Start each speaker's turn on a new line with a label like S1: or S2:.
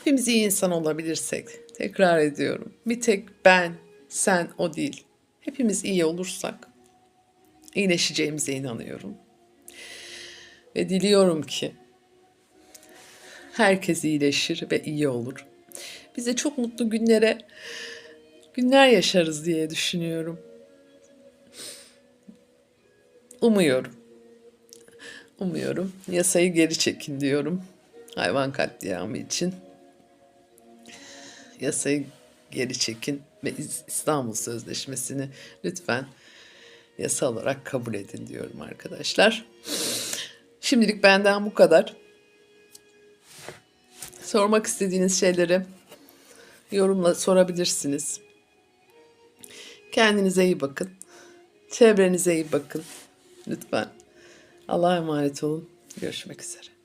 S1: Hepimiz iyi insan olabilirsek, tekrar ediyorum. Bir tek ben, sen, o değil. Hepimiz iyi olursak iyileşeceğimize inanıyorum. Ve diliyorum ki herkes iyileşir ve iyi olur. Bize çok mutlu günlere günler yaşarız diye düşünüyorum. Umuyorum. Umuyorum. Yasayı geri çekin diyorum. Hayvan katliamı için. Yasayı geri çekin ve İs- İstanbul Sözleşmesi'ni lütfen yasa olarak kabul edin diyorum arkadaşlar. Şimdilik benden bu kadar. Sormak istediğiniz şeyleri yorumla sorabilirsiniz. Kendinize iyi bakın. Çevrenize iyi bakın. Lütfen. Allah'a emanet olun. Görüşmek üzere.